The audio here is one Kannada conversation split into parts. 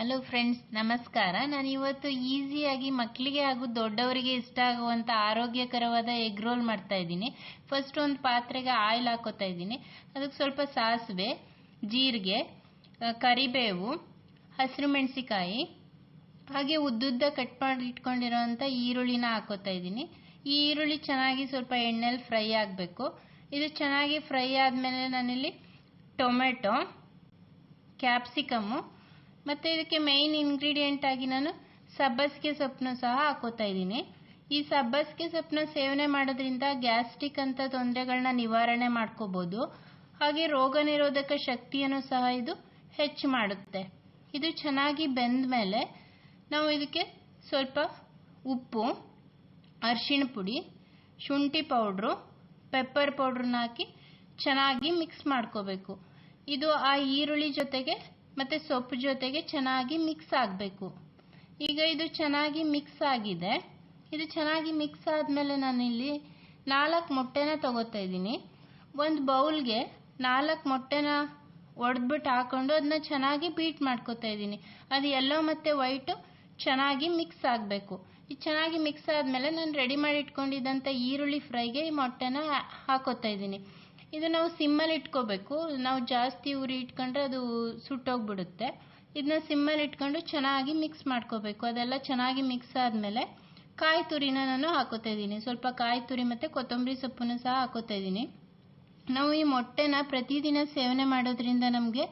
ಹಲೋ ಫ್ರೆಂಡ್ಸ್ ನಮಸ್ಕಾರ. ನಾನು ಇವತ್ತು ಈಸಿಯಾಗಿ ಮಕ್ಕಳಿಗೆ ಹಾಗೂ ದೊಡ್ಡವರಿಗೆ ಇಷ್ಟ ಆಗುವಂಥ ಆರೋಗ್ಯಕರವಾದ ಎಗ್ ರೋಲ್ ಮಾಡ್ತಾ ಇದ್ದೀನಿ. ಫಸ್ಟ್ ಒಂದು ಪಾತ್ರೆಗೆ ಆಯಿಲ್ ಹಾಕೋತಾ ಇದ್ದೀನಿ. ಅದಕ್ಕೆ ಸ್ವಲ್ಪ ಸಾಸಿವೆ, ಜೀರಿಗೆ ಕರಿಬೇವು, ಹಸಿರು ಮೆಣಸಿಕಾಯಿ ಹಾಗೆ ಉದ್ದುದ್ದ ಕಟ್ ಮಾಡಿ ಇಟ್ಕೊಂಡಿರೋವಂಥ ಈರುಳ್ಳಿನ ಹಾಕೋತಾ ಇದ್ದೀನಿ. ಈ ಈರುಳ್ಳಿ ಚೆನ್ನಾಗಿ ಸ್ವಲ್ಪ ಎಣ್ಣೆಲಿ ಫ್ರೈ ಆಗಬೇಕು. ಇದು ಚೆನ್ನಾಗಿ ಫ್ರೈ ಆದಮೇಲೆ ನಾನಿಲ್ಲಿ ಟೊಮೆಟೊ ಕ್ಯಾಪ್ಸಿಕಮ್ಮು ಮತ್ತು ಇದಕ್ಕೆ ಮೇಯ್ನ್ ಇಂಗ್ರೀಡಿಯೆಂಟ್ ಆಗಿ ನಾನು ಸಬ್ಬಸಿಗೆ ಸೊಪ್ಪನ್ನು ಸಹ ಹಾಕೋತಾ ಇದ್ದೀನಿ. ಈ ಸಬ್ಬಸಿಗೆ ಸೊಪ್ಪನ್ನ ಸೇವನೆ ಮಾಡೋದ್ರಿಂದ ಗ್ಯಾಸ್ಟ್ರಿಕ್ ಅಂತ ತೊಂದರೆಗಳನ್ನ ನಿವಾರಣೆ ಮಾಡ್ಕೋಬೋದು. ಹಾಗೆ ರೋಗ ನಿರೋಧಕ ಶಕ್ತಿಯನ್ನು ಸಹ ಇದು ಹೆಚ್ಚು ಮಾಡುತ್ತೆ. ಇದು ಚೆನ್ನಾಗಿ ಬೆಂದ ಮೇಲೆ ನಾವು ಇದಕ್ಕೆ ಸ್ವಲ್ಪ ಉಪ್ಪು, ಅರಿಶಿಣ ಪುಡಿ, ಶುಂಠಿ ಪೌಡ್ರು, ಪೆಪ್ಪರ್ ಪೌಡ್ರನ್ನ ಹಾಕಿ ಚೆನ್ನಾಗಿ ಮಿಕ್ಸ್ ಮಾಡ್ಕೋಬೇಕು. ಇದು ಆ ಈರುಳ್ಳಿ ಜೊತೆಗೆ ಮತ್ತು ಸೊಪ್ಪು ಜೊತೆಗೆ ಚೆನ್ನಾಗಿ ಮಿಕ್ಸ್ ಆಗಬೇಕು. ಈಗ ಇದು ಚೆನ್ನಾಗಿ ಮಿಕ್ಸ್ ಆಗಿದೆ. ಇದು ಚೆನ್ನಾಗಿ ಮಿಕ್ಸ್ ಆದಮೇಲೆ ನಾನಿಲ್ಲಿ ನಾಲ್ಕು ಮೊಟ್ಟೆನ ತಗೋತಾ ಇದ್ದೀನಿ. ಒಂದು ಬೌಲ್ಗೆ ನಾಲ್ಕು ಮೊಟ್ಟೆನ ಒಡೆದ್ಬಿಟ್ಟು ಹಾಕೊಂಡು ಅದನ್ನ ಚೆನ್ನಾಗಿ ಬೀಟ್ ಮಾಡ್ಕೋತಾ ಇದ್ದೀನಿ. ಅದು ಎಲ್ಲೋ ಮತ್ತು ವೈಟು ಚೆನ್ನಾಗಿ ಮಿಕ್ಸ್ ಆಗಬೇಕು. ಇದು ಚೆನ್ನಾಗಿ ಮಿಕ್ಸ್ ಆದಮೇಲೆ ನಾನು ರೆಡಿ ಮಾಡಿ ಇಟ್ಕೊಂಡಿದ್ದಂಥ ಈರುಳ್ಳಿ ಫ್ರೈಗೆ ಈ ಮೊಟ್ಟೆನ ಹಾಕೋತಾ ಇದ್ದೀನಿ. ಇದು ನಾವು ಸಿಮ್ಮಲ್ಲಿ ಇಟ್ಕೋಬೇಕು. ನಾವು ಜಾಸ್ತಿ ಉರಿ ಇಟ್ಕೊಂಡ್ರೆ ಅದು ಸುಟ್ಟೋಗ್ಬಿಡುತ್ತೆ. ಇದನ್ನ ಸಿಮ್ಮಲ್ಲಿ ಇಟ್ಕೊಂಡು ಚೆನ್ನಾಗಿ ಮಿಕ್ಸ್ ಮಾಡ್ಕೋಬೇಕು. ಅದೆಲ್ಲ ಚೆನ್ನಾಗಿ ಮಿಕ್ಸ್ ಆದಮೇಲೆ ಕಾಯಿ ತುರಿನ ನಾನು ಹಾಕೋತಾ ಇದ್ದೀನಿ. ಸ್ವಲ್ಪ ಕಾಯಿ ತುರಿ ಮತ್ತು ಕೊತ್ತಂಬರಿ ಸೊಪ್ಪನ್ನು ಸಹ ಹಾಕೋತಾ ಇದ್ದೀನಿ. ನಾವು ಈ ಮೊಟ್ಟೆನ ಪ್ರತಿದಿನ ಸೇವನೆ ಮಾಡೋದ್ರಿಂದ ನಮಗೆ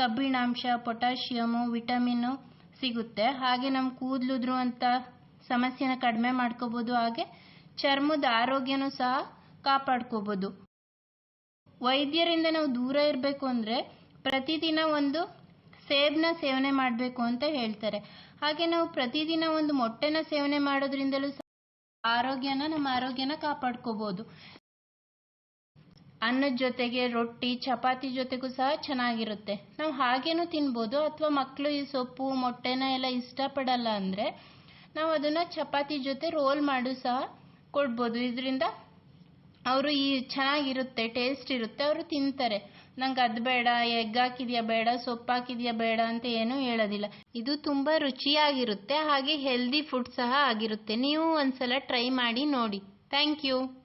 ಕಬ್ಬಿಣಾಂಶ, ಪೊಟ್ಯಾಷಿಯಮು, ವಿಟಮಿನ್ನು ಸಿಗುತ್ತೆ. ಹಾಗೆ ನಮ್ಮ ಕೂದಲುದ್ರುವಂಥ ಸಮಸ್ಯೆನ ಕಡಿಮೆ ಮಾಡ್ಕೋಬೋದು. ಹಾಗೆ ಚರ್ಮದ ಆರೋಗ್ಯನೂ ಸಹ ಕಾಪಾಡ್ಕೋಬೋದು. ವೈದ್ಯರಿಂದ ನಾವು ದೂರ ಇರಬೇಕು ಅಂದರೆ ಪ್ರತಿದಿನ ಒಂದು ಸೇಬ್ನ ಸೇವನೆ ಮಾಡಬೇಕು ಅಂತ ಹೇಳ್ತಾರೆ. ಹಾಗೆ ನಾವು ಪ್ರತಿದಿನ ಒಂದು ಮೊಟ್ಟೆನ ಸೇವನೆ ಮಾಡೋದ್ರಿಂದಲೂ ಆರೋಗ್ಯನ, ನಮ್ಮ ಆರೋಗ್ಯನ ಕಾಪಾಡ್ಕೋಬಹುದು ಅನ್ನದ ಜೊತೆಗೆ ರೊಟ್ಟಿ, ಚಪಾತಿ ಜೊತೆಗೂ ಸಹ ಚೆನ್ನಾಗಿರುತ್ತೆ. ನಾವು ಹಾಗೇನೂ ತಿನ್ಬೋದು. ಅಥವಾ ಮಕ್ಕಳು ಈ ಸೊಪ್ಪು, ಮೊಟ್ಟೆನ ಎಲ್ಲ ಇಷ್ಟಪಡಲ್ಲ ಅಂದ್ರೆ ನಾವು ಅದನ್ನ ಚಪಾತಿ ಜೊತೆ ರೋಲ್ ಮಾಡು ಸಹ ಕೊಡ್ಬೋದು. ಇದರಿಂದ ಅವರು ಈ ಚೆನ್ನಾಗಿರುತ್ತೆ ಟೇಸ್ಟ್ ಇರುತ್ತೆ, ಅವರು ತಿಂತಾರೆ. ನಂಗೆ ಅದು ಬೇಡ, ಎಗ್ ಹಾಕಿದ್ಯಾ ಬೇಡ, ಸೊಪ್ಪು ಹಾಕಿದ್ಯಾ ಬೇಡ ಅಂತ ಏನೂ ಹೇಳೋದಿಲ್ಲ. ಇದು ತುಂಬ ರುಚಿಯಾಗಿರುತ್ತೆ, ಹಾಗೆ ಹೆಲ್ದಿ ಫುಡ್ ಸಹ ಆಗಿರುತ್ತೆ. ನೀವು ಒಂದ್ಸಲ ಟ್ರೈ ಮಾಡಿ ನೋಡಿ. Thank you